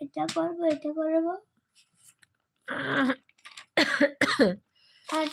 এটা করব এটা করব। আর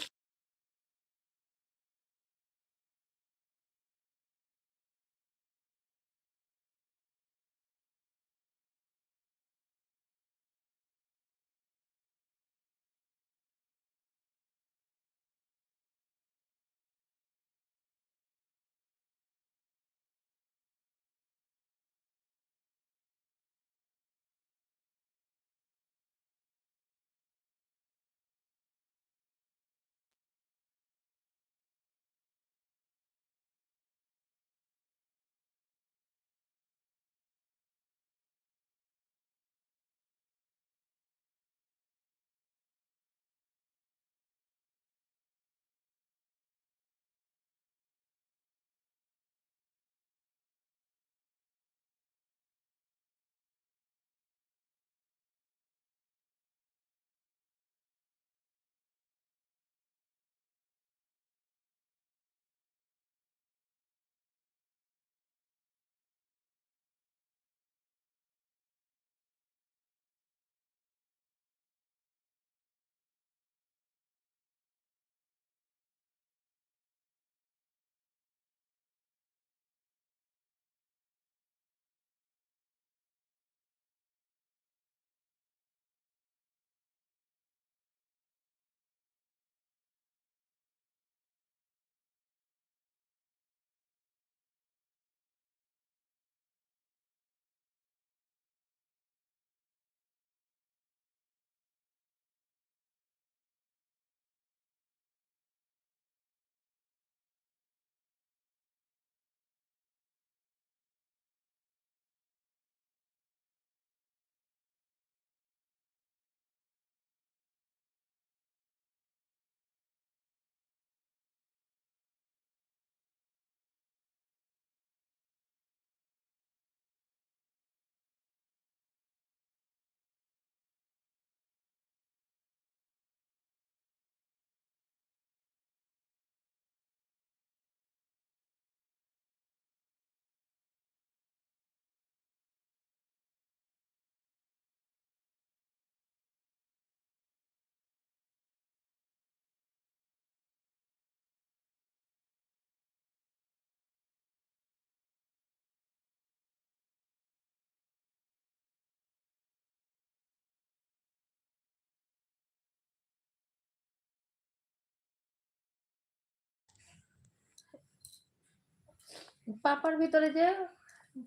পাপার ভিতরে যে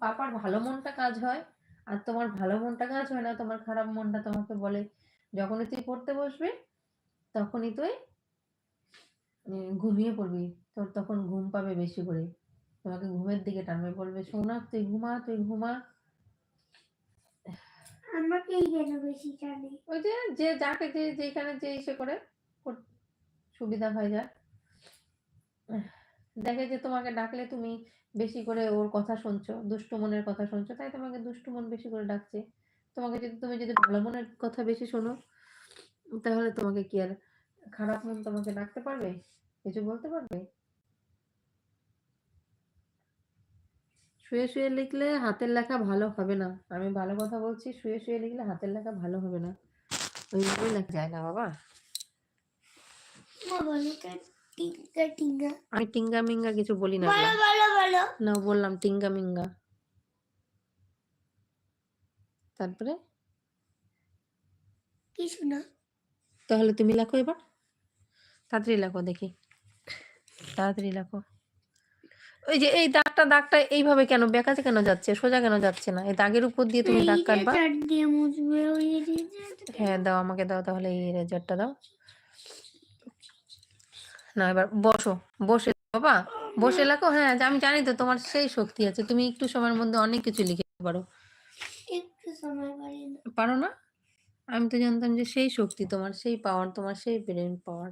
পাপার ভালো মনটা কাজ হয় আর তোমার ভালো মনটা কাজ হয় না তোমার খারাপ মনটা তোমাকে বলে। যখনই তুই পড়তে বসবি তখনই তুই ঘুমিয়ে পড়বি। তোর তখন ঘুম পাবে বেশি করে। তোমাকে ঘুমের দিকে টানবে বলবে সোনা তুই ঘুমা তুই ঘুমা। আমাকেই বেশি জানে ওই যে যে যাকে যে যেখানে যে ইসে করে সুবিধা হয়ে যায়। দেখে যে তোমাকে ডাকলে তুমি বেশি করে ওর কথা শুনছো, দুষ্টু মনের কথা শুনছো, তাই তোমাকে দুষ্টু মন বেশি করে ডাকছে। তোমাকে যদি, তুমি যদি ভালো মনের কথা বেশি শোনো, তাহলে তোমাকে কি আর খারাপ মন তোমাকে ডাকতে পারবে? কিছু বলতে পারবে? শুয়ে শুয়ে লিখলে হাতের লেখা ভালো হবে না। আমি ভালো কথা বলছি, শুয়ে শুয়ে লিখলে হাতের লেখা ভালো হবে না। ওইভাবে লেখা যায় না বাবা। টিঙ্গা টিঙ্গা। আমি টিঙ্গা মিঙ্গা কিছু বলি না বলো বলো বলো। না বললাম টিঙ্গা মিঙ্গা। তারপরে? কিছু না। তাহলে তুমি লেখো এবার। তাড়াতাড়ি লেখো দেখি। তাড়াতাড়ি লেখো। ওই যে এই দাগটা দাগটা এইভাবে কেন? বেকাতে কেন যাচ্ছে? সোজা কেন যাচ্ছে না? এই দাগের উপর দিয়ে তুমি দাগ কাটবা। হ্যাঁ দাও আমাকে দাও তাহলে এই রেজারটা দাও। না এবার বসো বসে বাবা বসে লেখো হ্যাঁ আমি জানি তো তোমার সেই শক্তি আছে তুমি একটু সময়ের মধ্যে অনেক কিছু লিখে পারো। একটু সময় পারি না। আমি তো জানতাম যে সেই শক্তি তোমার সেই পাওয়ার তোমার সেই ব্রেন পাওয়ার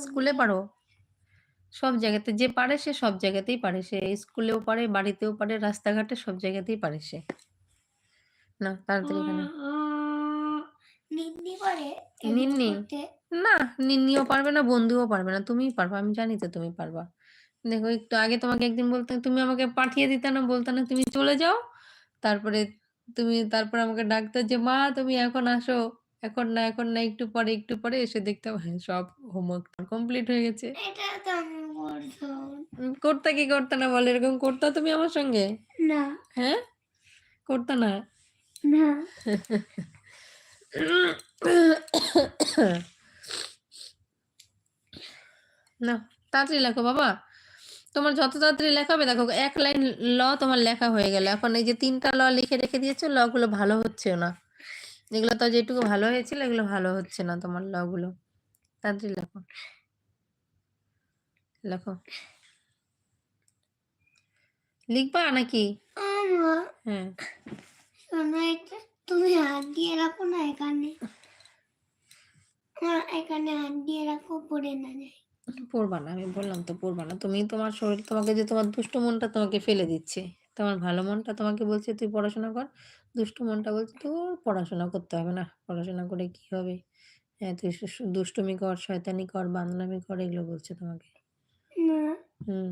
স্কুলে পারি? সব জায়গাতে যে পারে সে সব জায়গাতেই পারে সে স্কুলেও পারে বাড়িতেও পারে রাস্তাঘাটে সব জায়গাতেই পারে সে। না তাড়াতাড়ি পারে নিন্নি? না নিনিও পারবে না বন্ধুও পারবে না তুমিই পারবা আমি জানি তো তুমি পারবা দেখো একটু আগে তোমাকে একদিন বলতে তুমি আমাকে পাঠিয়ে দিতে না বলতে না তুমি চলে যাও তারপরে তুমি তারপরে আমাকে ডাকতে যে, "মা তুমি এখন আসো।" এখন না, এখন না, একটু পরে, একটু পরে এসে দেখতাম হ্যাঁ, সব হোমওয়ার্ক কমপ্লিট হয়ে গেছে। করতে কি করতে না বলো? এরকম করতা তুমি আমার সঙ্গে? না হ্যাঁ? করতা না? না না, তাড়াতাড়ি লেখো বাবা। তোমার যত তাড়াতাড়ি লেখা হবে দেখো ১ লাইন ল তোমার লেখা হয়ে গেল। এখন এই যে ৩ টা ল লিখে রেখে দিয়েছ, ল গুলো ভালো হচ্ছেও না। এগুলো তো যেটুকু ভালো হয়েছিল এগুলো ভালো হচ্ছে না তোমার ল গুলো। তাড়াতাড়ি লেখো। লেখো। লিখবা নাকি? হ্যাঁ। তুমি হাত দিয়ে রাখো না এখানে এখানে হাত দিয়ে রাখো পড়ে না যায় পড়বা না। আমি বললাম তো পড়বা না। তুমি তোমার শরীর তোমাকে যে তোমার দুষ্টু মনটা তোমাকে ফেলে দিচ্ছে। তোমার ভালো মনটা তোমাকে বলছে তুই পড়াশোনা কর। দুষ্টু মনটা বলছে তোর পড়াশোনা করতে হবে না। পড়াশোনা করে কি হবে? হ্যাঁ, তুই দুষ্টুমি কর, শয়তানি কর, বান্দরামি কর এগুলো বলছে তোমাকে। না হুম।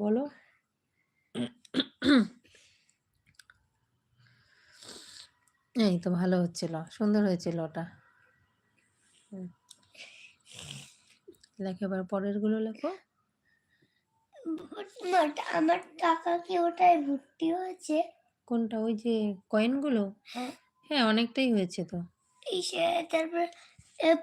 বলো। এই তো ভালো হচ্ছিল। সুন্দর হয়েছিল ওটা। লেখো এবার পরেরগুলো লেখো। ওটা আমার টাকা কি ওটাই ভর্তি হয়েছে কোনটা? ওই যে কয়েনগুলো? হ্যাঁ হ্যাঁ, অনেকটাই হয়েছে তো। তারপর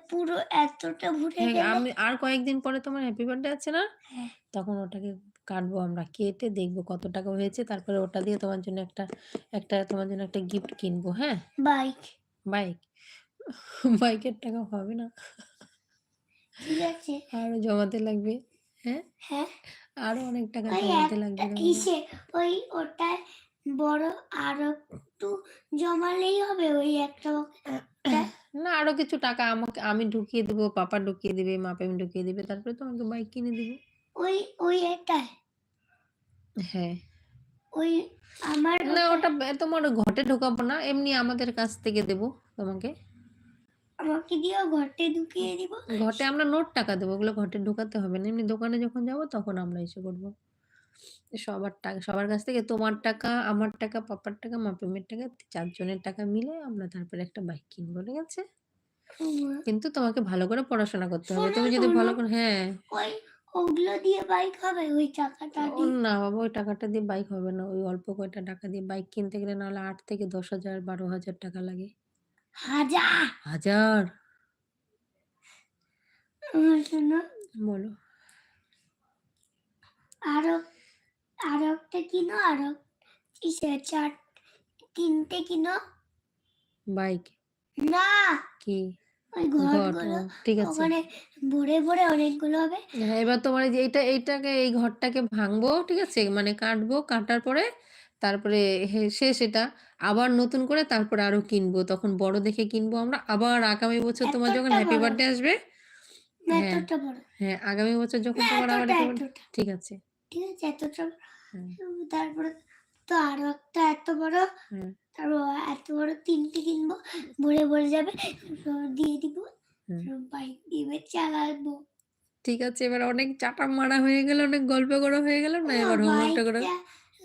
পুরো এতটা ভরে হ্যাঁ, আমি আর কয়েকদিন পরে তোমার হ্যাপি বার্থডে আছে না? হ্যাঁ তখন ওটাকে কাটবো আমরা। কেটে দেখব কত টাকা হয়েছে। তারপরে ওটা দিয়ে তোমার জন্য একটা একটা তোমার জন্য একটা গিফট কিনবো, হ্যাঁ? Bike bike. বাইকের টাকা হবে না। ঠিক আছে আরও জমাতে লাগবে। হ্যাঁ? হ্যাঁ আরও অনেক টাকা জমাতে লাগবে ওই ওটায় বড় আরও একটু জমালেই হবে ওই একটা না আরও কিছু টাকা আমাকে আমি ঢুকিয়ে দেবো, পাপা ঢুকিয়ে দিবে, মাপাম ঢুকিয়ে দিবে। তারপরে তোমাকে বাইক কিনে দিব। ওই ওই এটায় হ্যাঁ। ওই আমার না ওটা তোমার ঘটে ঢোকাবো না। এমনি আমাদের কাছ থেকে দেবো তোমাকে। আমাকে দিয়েও ঘরতে ঢুকিয়ে দিব ঘটে আমরা নোট টাকা দেবো। ওগুলো ঘটে ঢোকাতে হবে না। এমনি দোকানে যখন যাব তখন আমরা এসে করব। সবার টাকা সবার কাছ থেকে তোমার টাকা, আমার টাকা, পাপার টাকা, মাপামের টাকা ৪ জনের টাকা মিলে আমরা তারপরে একটা বাইক কিনবো। ঠিক আছে? কিন্তু তোমাকে ভালো করে পড়াশোনা করতে হবে। তুমি যদি ভালো করে হ্যাঁ। ওগুলো দিয়ে বাইক হবে ওই টাকাটা ও দিয়ে না বাবা ওই টাকাটা দিয়ে বাইক হবে না। ওই অল্প কয়টা টাকা দিয়ে বাইক কিনতে গেলে নাহলে আট থেকে দশ হাজার বারো হাজার টাকা লাগে। হাজার হাজার! আমার শোনো বলো। আরও আরও একটা কিনো আরও কিসে চার তিনটে কিনো বাইক না কি? ওই ঘর ঘরগুলো ঠিক আছে। ওখানে ভরে ভরে অনেকগুলো হবে হ্যাঁ, এবার তোমার এই যে এইটা এইটাকে এই ঘরটাকে ভাঙবো, ঠিক আছে? মানে কাটবো, কাটার পরে তারপরে হে শেষ এটা। আবার নতুন করে তারপরে আরও কিনবো। তখন বড় দেখে কিনবো আমরা। আবার আগামী বছর তোমার যখন হ্যাপি বার্থডে আসবে হ্যাঁ, হ্যাঁ, আগামী বছর যখন তোমার আবার ঠিক আছে। ঠিক আছে এতটা তারপরে তো আরও একটা এত বড় হুম, তারপর এত বড় তিনটে কিনবো ভরে ভরে যাবে দিয়ে দিব বাইক দিয়ে চালাবো ঠিক আছে এবার অনেক চাটা মারা হয়ে গেল, অনেক গল্প করা হয়ে গেল না? এবার হোমওয়ার্কটা করো।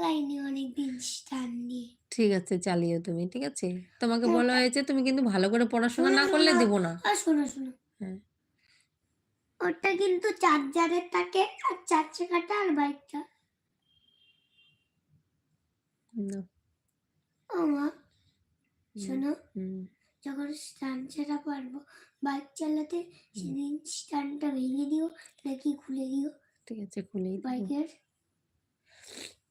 লাইনে অনেকদিন স্টান দিয়ে ঠিক আছে চালিও তুমি, ঠিক আছে? তোমাকে হ্যাঁ, বলা হয়েছে তুমি কিন্তু ভালো করে পড়াশোনা না করলে দিব না। শোনো শোনো হ্যাঁ। ওটা কিন্তু চার্জারের থাকে আর চার চাকাটা আর বাইকটা না। মা শোনো যখন স্টান ছাড়া পারব বাইক চালাতে সেদিন স্টানটা ভেঙে দিও নাকি খুলে দিও ঠিক আছে খুলেই বাইকের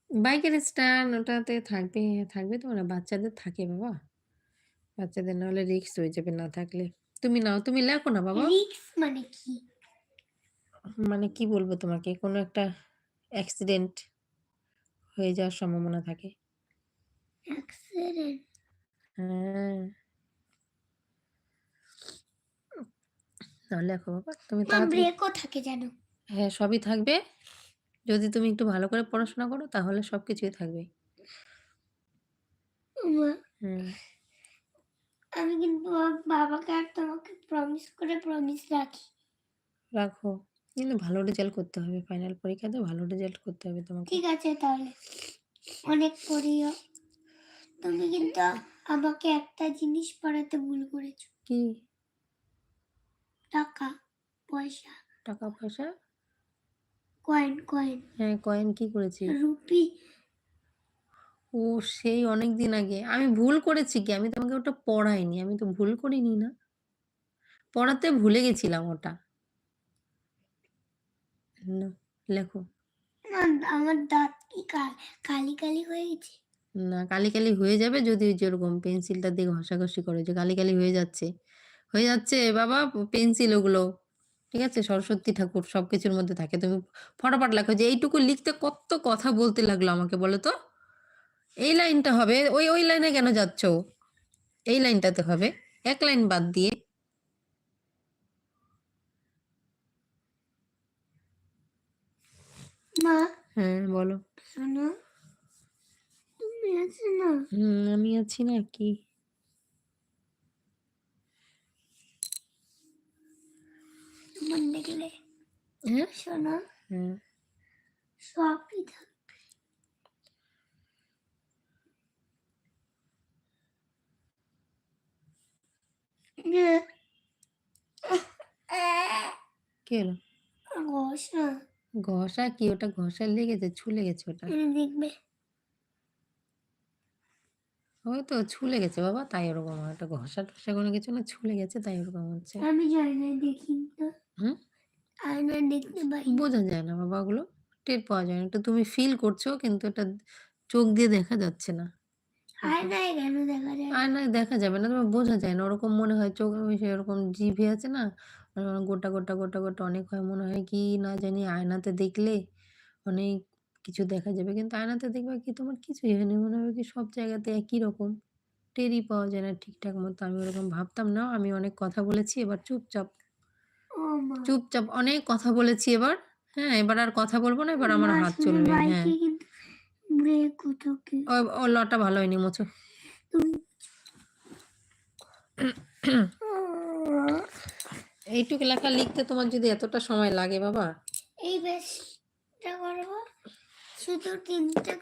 বাইকের স্ট্যান্ড ওটাতে থাকবে থাকবে তো না বাচ্চাদের থাকে বাবা। বাচ্চাদের নাহলে রিস্ক হয়ে যাবে না থাকলে। তুমি নাও, তুমি লেখো না বাবা। রিক্স মানে কি মানে কি বলব তোমাকে কোনো একটা অ্যাক্সিডেন্ট হয়ে যাওয়ার সম্ভাবনা থাকে। অ্যাক্সিডেন্ট হ্যাঁ। নাও লেখো বাবা। তুমি তাড়াতাড়ি ব্রেকও থাকে জানো হ্যাঁ, সবই থাকবে। যদি তুমি একটু ভালো করে পড়াশোনা করো তাহলে সবকিছুই থাকবে। মা আমি কিন্তু বাবাকে আর তোমাকে প্রমিস করে প্রমিস রাখি রাখো। কিন্তু ভালো রেজাল্ট করতে হবে। ফাইনাল পরীক্ষাতে ভালো রেজাল্ট করতে হবে তোমাকে। ঠিক আছে তাহলে অনেক পড়িও তুমি কিন্তু আমাকে একটা জিনিস পড়াতে ভুল করেছ। কি? টাকা পয়সা। টাকা পয়সা? Coin coin. হ্যাঁ কয়েন কি করেছি রুপি। ও সেই অনেক দিন আগে। আমি ভুল করেছি কি? আমি তোমাকে ওটা পড়াইনি। আমি তো ভুল করিনি না। পড়াতে ভুলে গেছিলাম ওটা। লেখো। আমার- দাঁত কি কা- কালি কালি হয়ে গেছে? না কালি কালি হয়ে যাবে যদি ওই যেরকম পেন্সিলটা দিয়ে ঘষাঘষি করে যে কালি কালি হয়ে যাচ্ছে। হয়ে যাচ্ছে বাবা পেন্সিল ওগুলো। ঠিক আছে? সরস্বতী ঠাকুর সব কিছুর মধ্যে থাকে। তুমি ফটাফট লেখো যে এইটুকু লিখতে কত কথা বলতে লাগল আমাকে বলো তো? এই লাইনটা হবে ওই ওই লাইনে কেন যাচ্ছ? এই লাইনটাতে হবে। এক লাইন বাদ দিয়ে। মা। হ্যাঁ বলো। শোনো তুমি আছো না। হুম আমি আছি না কি। তোমার দেখলে হ্যাঁ? শোনো। হ্যাঁ। সবই থাক। কি হলো? ঘষ। ঘষা কি? ওটা ঘষা লেগেছে ছুলে গেছে ওটা। দেখবে। ওই তো ছুলে গেছে বাবা তাই ওরকম ওটা ঘষা টসা কোনো কিছু না ছুলে গেছে তাই ওরকম হচ্ছে। আমি জানি না দেখি তো। হুম? আয়না দেখতে পাই না। বোঝা যায় না বাবা ওগুলো টের পাওয়া যায় না। এটা তুমি ফিল করছ কিন্তু এটা চোখ দিয়ে দেখা যাচ্ছে না। আয়নায় কেন দেখা যায় না? দেখা যাবে না তোমার বোঝা যায় না। ওরকম মনে হয় চোখ সেরকম জিভে আছে না গোটা গোটা গোটা গোটা অনেক হয় মনে হয় কি না জানি আয়নাতে দেখলে অনেক কিছু দেখা যাবে। কিন্তু আয়নাতে দেখবে কি তোমার কিছুই হয়নি মনে হবে কি সব জায়গাতে একই রকম। টেরই পাওয়া যায় না ঠিকঠাক মতো। আমি ওরকম ভাবতাম না। আমি অনেক কথা বলেছি এবার চুপচাপ। চুপচাপ অনেক কথা বলেছি এবার। হ্যাঁ এবার আর কথা বলব না। এবার আমার হাত চলবে। হ্যাঁ। ও লটা ভালো হয়নি মোছো। এইটুকু লেখা লিখতে তোমার যদি এতটা সময় লাগে বাবা। এই বেশটা করব। শুধু তিনটে